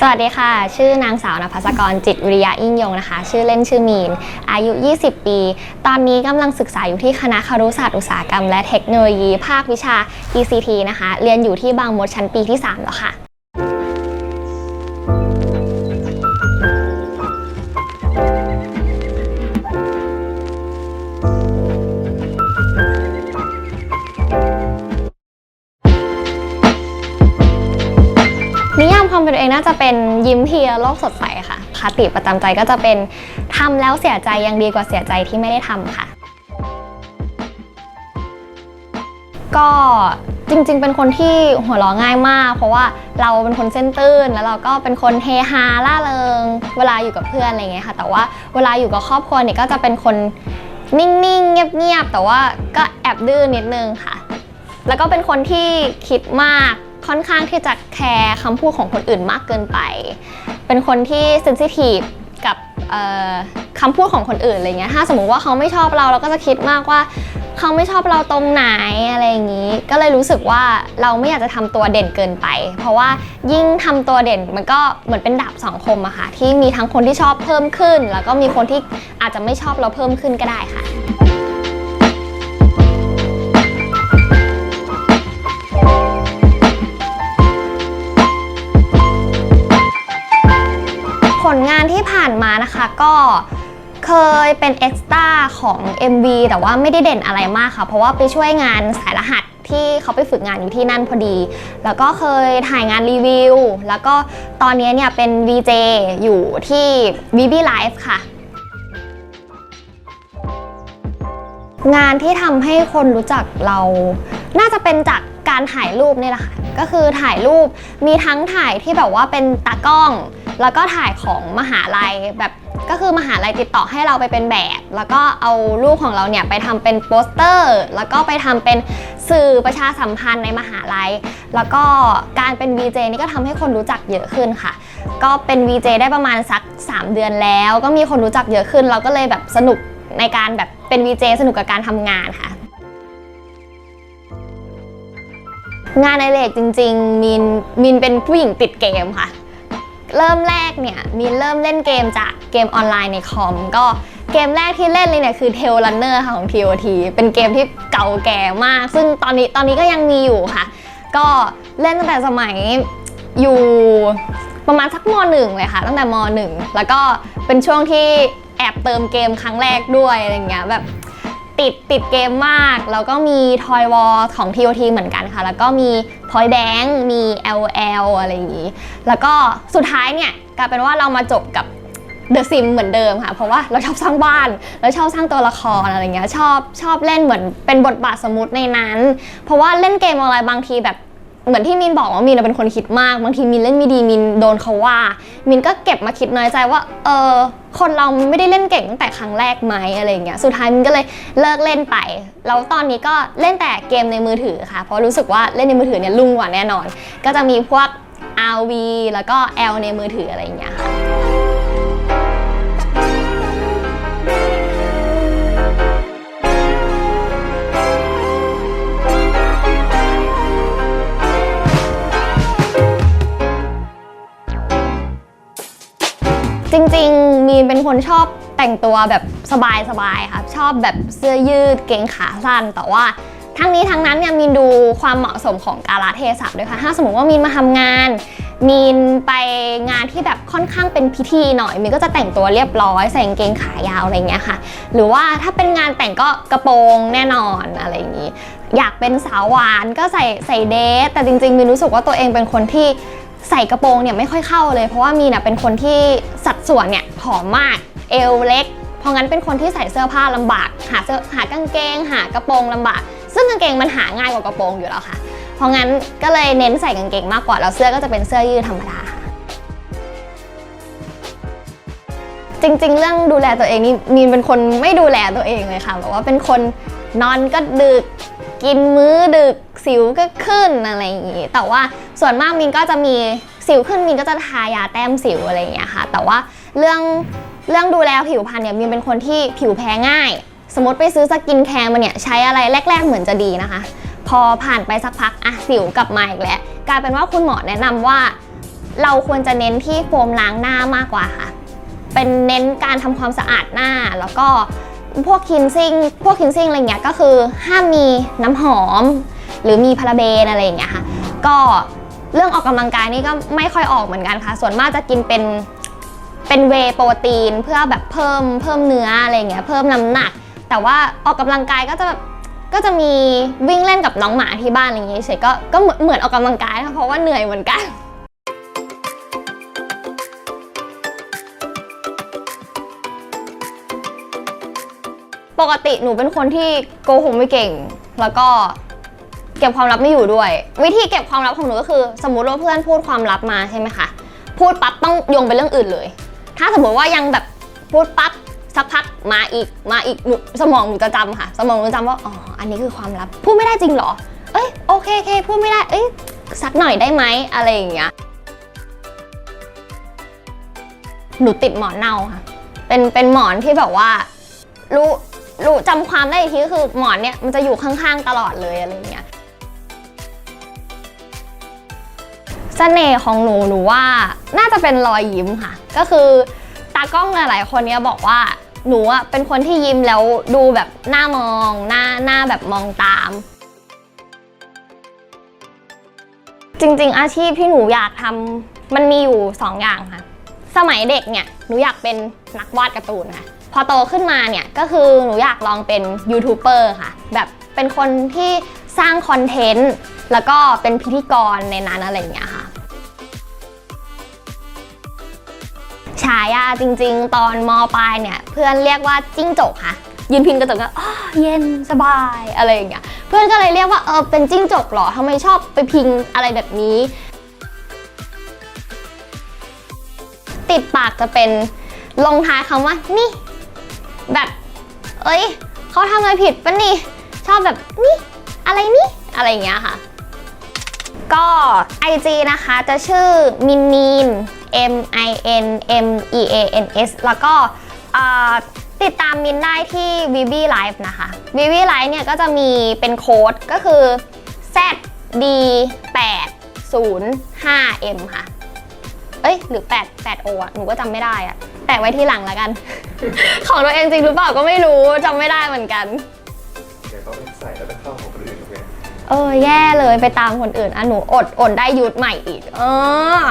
สวัสดีค่ะ ชื่อนางสาวนภัสกรจิตวิริยะยิ่งยงนะคะ ชื่อเล่นชื่อมีน อายุ 20 ปี ตอนนี้กำลังศึกษาอยู่ที่คณะครุศาสตร์อุตสาหกรรมและเทคโนโลยี ภาควิชา ECT นะคะ เรียนอยู่ที่บางมดชั้นปีที่ 3 แล้วค่ะ น่าจะเป็นยิ้มเพียโลกสดใสค่ะคติประจำใจก็จะเป็นทำแล้วเสียใจยังดีกว่าเสียใจที่ไม่ได้ทำค่ะ ก็จริง ๆ เป็นคนที่หัวเราะง่ายมาก เพราะว่าเราเป็นคนเส้นตื้น แล้วเราก็เป็นคนเฮฮาล่าเริง เวลาอยู่กับเพื่อนอะไรเงี้ยค่ะ แต่ว่าเวลาอยู่กับครอบครัวเนี่ยก็จะเป็นคนนิ่งๆ เงียบๆ แต่ว่าก็แอบดื้อนิดนึงค่ะ แล้วก็เป็นคนที่คิดมาก ค่อนข้างที่จะแคร์คำพูดของคนอื่นมากเกินไป เป็นคนที่เซนซิทีฟกับคำพูดของคนอื่นอะไรเงี้ย ถ้าสมมติว่าเขาไม่ชอบเราเราก็จะคิดมากว่าเขาไม่ชอบเราตรงไหนอะไรอย่างนี้ ก็เลยรู้สึกว่าเราไม่อยากจะทำตัวเด่นเกินไป เพราะว่ายิ่งทำตัวเด่นมันก็เหมือนเป็นดาบสองคมอะค่ะที่มีทั้งคนที่ชอบเพิ่มขึ้น แล้วก็มีคนที่อาจจะไม่ชอบเราเพิ่มขึ้นก็ได้ค่ะ เคยเป็นเอ็กซ์ต้าของ MV แต่ว่าไม่ได้เด่นอะไรมากค่ะ เพราะว่าไปช่วยงานสายรหัสที่เขาไปฝึกงานอยู่ที่นั่นพอดี แล้วก็เคยถ่ายงานรีวิว แล้วก็ตอนนี้เนี่ยเป็น VJ อยู่ที่ VB Live ค่ะ งานที่ทำให้คนรู้จักเรา น่าจะเป็นจากการถ่ายรูปนี่แหละค่ะ ก็คือถ่ายรูปมีทั้งถ่ายที่แบบว่าเป็นตากล้อง แล้วก็ถ่ายของมหาลัยแบบ ก็คือมหาลัยติดต่อให้เราไปเป็นแบบ แล้วก็เอารูปของเราเนี่ยไปทำเป็นโปสเตอร์ แล้วก็ไปทำเป็นสื่อประชาสัมพันธ์ในมหาลัย แล้วก็การเป็น VJ นี่ก็ทำให้คนรู้จักเยอะขึ้นค่ะ ก็เป็น VJ ได้ประมาณสัก 3 เดือนแล้ว ก็มีคนรู้จักเยอะขึ้น เราก็เลยแบบสนุกในการแบบเป็น VJ สนุกกับการทำงานค่ะงานในเล็กจริง ๆ มินมินเป็นผู้หญิงติดเกมค่ะ เริ่มแรกเนี่ยมินเริ่มเล่นเกมจากเกมออนไลน์ในคอมก็เกมแรกที่เล่นเลยเนี่ยคือ Tail Runner ค่ะของ TOT เป็นเกมที่เก่าแก่มาก ซึ่งตอนนี้ตอนนี้ก็ยังมีอยู่ค่ะ ก็เล่นตั้งแต่สมัยอยู่ประมาณสักมหนึ่งเลยค่ะ ตั้งแต่มหนึ่งแล้วก็เป็นช่วงที่แอบเติมเกมครั้งแรกด้วยอะไรเงี้ยแบบ ติดติดเกมมาก แล้วก็มี Toy War ของ TOT เหมือนกันค่ะ แล้วก็มี Point Bank มี LL อะไรอย่างนี้ แล้วก็สุดท้ายเนี่ยกลายเป็นว่าเรามาจบกับ The Sim เหมือนเดิมค่ะ เพราะว่าเราชอบสร้างบ้านแล้วชอบสร้างตัวละครอะไรเงี้ยชอบชอบเล่นเหมือนเป็นบทบาทสมมติในนั้น เพราะว่าเล่นเกมอะไรบางทีแบบ เหมือนที่มินบอกว่ามินเป็นคนคิดมากบางทีมินเล่นไม่ดีมินโดนเขาว่า มินก็เก็บมาคิดน้อยใจว่า เออคนเราไม่ได้เล่นเก่งตั้งแต่ครั้งแรกไหมอะไรเงี้ยสุดท้ายมินก็เลยเลิกเล่นไปแล้วตอนนี้ก็เล่นแต่เกมในมือถือค่ะ เพราะรู้สึกว่าเล่นในมือถือเนี่ยลุ่งกว่าแน่นอน ก็จะมีพวก RV แล้วก็ L ในมือถืออะไรเงี้ยค่ะ จริงๆ มีนเป็นคนชอบแต่งตัวแบบสบายๆค่ะชอบแบบเสื้อยืดเกงขาสั้น แต่ว่าทั้งนี้ทั้งนั้นเนี่ยมีนดูความเหมาะสมของกาลเทศะด้วยค่ะ ถ้าสมมติว่ามีนมาทำงาน มีนไปงานที่แบบค่อนข้างเป็นพิธีหน่อย มีนก็จะแต่งตัวเรียบร้อยใส่กางเกงขายาวอะไรเงี้ยค่ะ หรือว่าถ้าเป็นงานแต่งก็กระโปรงแน่นอนอะไรอย่างนี้ อยากเป็นสาวหวานก็ใส่ใส่เดทแต่จริงๆมีนรู้สึกว่าตัวเองเป็นคนที่ ใส่กระโปรงเนี่ยไม่ค่อยเข้าเลย เพราะว่ามีน่ะเป็นคนที่สัดส่วนเนี่ยผอมมากเอวเล็ก เพราะงั้นเป็นคนที่ใส่เสื้อผ้าลำบาก หาเสื้อหากางเกง หากระโปรงลำบาก ซึ่งกางเกงมันหาง่ายกว่ากระโปรงอยู่แล้วค่ะ เพราะงั้นก็เลยเน้นใส่กางเกงมากกว่าแล้วเสื้อก็จะเป็นเสื้อยืดธรรมดาค่ะจริง ๆ เรื่องดูแลตัวเองนี่มีนเป็นคนไม่ดูแลตัวเองเลยค่ะแบบว่าเป็นคนนอนก็ดึก กินมื้อดึกสิวก็ขึ้นอะไรอย่างงี้แต่ว่าส่วนมากมินก็จะมีสิวขึ้นมินก็จะทายาแต้มสิวอะไรอย่างเงี้ยค่ะ แต่ว่าเรื่องเรื่องดูแลผิวพรรณเนี่ยมินเป็นคนที่ผิวแพ้ง่าย สมมติไปซื้อสกินแคร์มาเนี่ยใช้อะไรแรก ๆเหมือนจะดีนะคะ พอผ่านไปสักพักอะสิวกลับมาอีกแล้วกลายเป็นว่าคุณหมอแนะนำว่า เราควรจะเน้นที่โฟมล้างหน้ามากกว่าค่ะ เป็นเน้นการทำความสะอาดหน้าแล้วก็ พวกคินซิ่งพวกคินซิ่งอะไรเงี้ยก็คือห้ามมีน้ำหอม หรือมีพาราเบนอะไรอย่างเงี้ยค่ะก็เรื่องออกกำลังกายนี่ก็ไม่ค่อยออกเหมือนกันค่ะ ส่วนมากจะกินเป็นเป็นเวโปรตีนเพื่อแบบเพิ่มเพิ่มเนื้ออะไรเงี้ยเพิ่มน้ำหนัก แต่ว่าออกกำลังกายก็จะแบบก็จะมีวิ่งเล่นกับน้องหมาที่บ้านอะไรอย่างเงี้ยเฉยก็ก็เหมือนเหมือนออกกำลังกายนะเพราะว่าเหนื่อยเหมือนกัน ปกติหนูเป็นคนที่โกหกไม่เก่ง แล้วก็เก็บความลับไม่อยู่ด้วย วิธีเก็บความลับของหนูก็คือ สมมติว่าเพื่อนพูดความลับมาใช่ไหมคะพูดปั๊บต้องโยงไปเรื่องอื่นเลย ถ้าสมมติว่ายังแบบพูดปั๊บสักพักมาอีกมาอีกหนูสมองหนูจะจำค่ะ สมองหนูจำว่าอ๋ออันนี้คือความลับ พูดไม่ได้จริงเหรอ เอ้ยโอเคโอเคพูดไม่ได้เอ้ยสักหน่อยได้ไหมอะไรอย่างเงี้ยหนูติดหมอนเน่าค่ะ เป็นเป็นหมอนที่แบบว่ารู้ รู้จำความได้อีกทีก็คือหมอนเนี่ยมันจะอยู่ข้างๆตลอดเลยอะไรเงี้ยเสน่ห์ของหนูหนูว่าน่าจะเป็นรอยยิ้มค่ะ ก็คือตากล้องหลายๆคนเนี่ยบอกว่าหนูอะเป็นคนที่ยิ้มแล้วดูแบบหน้ามองหน้าหน้าแบบมองตาม จริงๆ อาชีพที่หนูอยากทำมันมีอยู่สองอย่างค่ะ สมัยเด็กเนี่ยหนูอยากเป็นนักวาดการ์ตูนค่ะ พอโตขึ้นมาเนี่ยก็คือหนูอยากลองเป็นยูทูบเบอร์ค่ะ แบบเป็นคนที่สร้างคอนเทนต์แล้วก็เป็นพิธีกรในนั้นอะไรอย่างเงี้ยค่ะฉายาจริง ๆ ตอนมปลายเนี่ย เพื่อนเรียกว่าจิ้งจกค่ะ ยืนพิงกระจกก็อ้อเย็นสบายอะไรอย่างเงี้ยเพื่อนก็เลยเรียกว่าเออเป็นจิ้งจกเหรอทำไมชอบไปพิงอะไรแบบนี้ ติดปากจะเป็นลงท้ายคำว่านี่ แบบ เอ้ยเขาทำอะไรผิดปะนี่ ชอบแบบนี่อะไรนี่อะไรอย่างเงี้ยค่ะ ก็ IG นะคะจะชื่อมินมีน M I N M E A N S แล้วก็ติดตามมินได้ที่ v v Live นะคะ v v Live เนี่ยก็จะมีเป็นโค้ดก็คือ Z D 8 0 5 M ค่ะ เอ้ย หรือ 8 8 O อะ หนูก็จำไม่ได้อะ แปะไว้ที่หลังแล้วกัน ของตัวเองจริงหรือเปล่าก็ไม่รู้จำไม่ได้เหมือนกัน เดี๋ยวต้องใส่แล้วไปเข้าของคนอื่นโอเคเออแย่เลยไปตามคนอื่นอะหนูอดอดได้ยุดใหม่อีก เออ